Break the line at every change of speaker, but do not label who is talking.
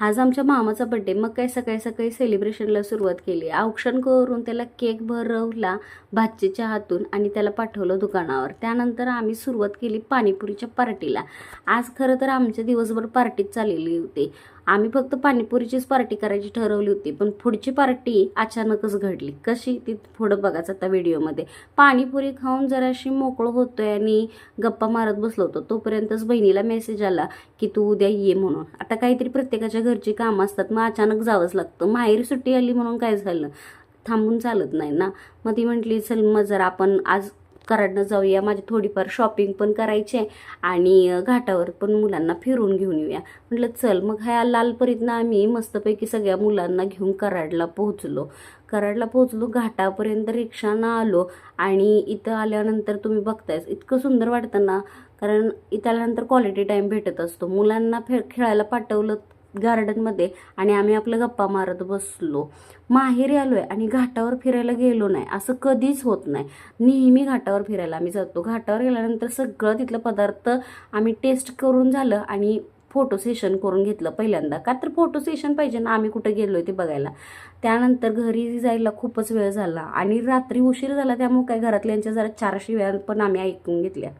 आज आमच्या मामाचा बड्डे मग काय सकाळी सकाळी सेलिब्रेशनला सुरुवात केली. औक्षण करून त्याला केक भरवला भाजीच्या हातून आणि त्याला पाठवलं दुकानावर. त्यानंतर आम्ही सुरुवात केली पाणीपुरीच्या पार्टीला. आज खरं तर आमच्या दिवसभर पार्टीच चाललेली होती. आम्ही फक्त पाणीपुरीचीच पार्टी करायची ठरवली होती पण पुढची पार्टी अचानकच घडली. कशी? ती पुढं बघाच आता व्हिडिओमध्ये पाणीपुरी खाऊन जराशी मोकळं होतोय आणि गप्पा मारत बसलो होतो. तोपर्यंतच बहिणीला मेसेज आला की तू उद्या ये म्हणून. आता काहीतरी प्रत्येकाच्या घरची कामं असतात मग अचानक जावंच लागतं. माहेरी सुट्टी आली म्हणून काय झालं? थांबून चालत नाही ना. मग ती म्हटली चल मग जर आपण आज कराडनं जाऊया. माझी थोडीफार शॉपिंग पण करायची आहे आणि घाटावर पण मुलांना फिरून घेऊन येऊया. म्हटलं चल. मग ह्या लालपरीतनं आम्ही मस्तपैकी सगळ्या मुलांना घेऊन कराडला पोहोचलो. कराडला पोहोचलो घाटापर्यंत रिक्षानं आलो आणि इथं आल्यानंतर तुम्ही बघतायच इतकं सुंदर वाटतं ना. कारण इथं आल्यानंतर क्वालिटी टाईम भेटत असतो. मुलांना फे खेळायला पाठवलं गार्डनमध्ये आणि आम्ही आपलं गप्पा मारत बसलो. माहेरी आलो आहे आणि घाटावर फिरायला गेलो नाही. असं कधीच होत नाही. नेहमी घाटावर फिरायला आम्ही जातो. घाटावर गेल्यानंतर सगळं तिथलं पदार्थ आम्ही टेस्ट करून झालं आणि फोटो सेशन करून घेतलं पहिल्यांदा. का तर फोटो सेशन पाहिजे ना. आम्ही कुठं गेलो आहे ते बघायला. त्यानंतर घरी जायला खूपच वेळ झाला आणि रात्री उशीर झाला. त्यामुळे काय घरातल्यांच्या जरा चारशे वेळा पण आम्ही ऐकून घेतल्या.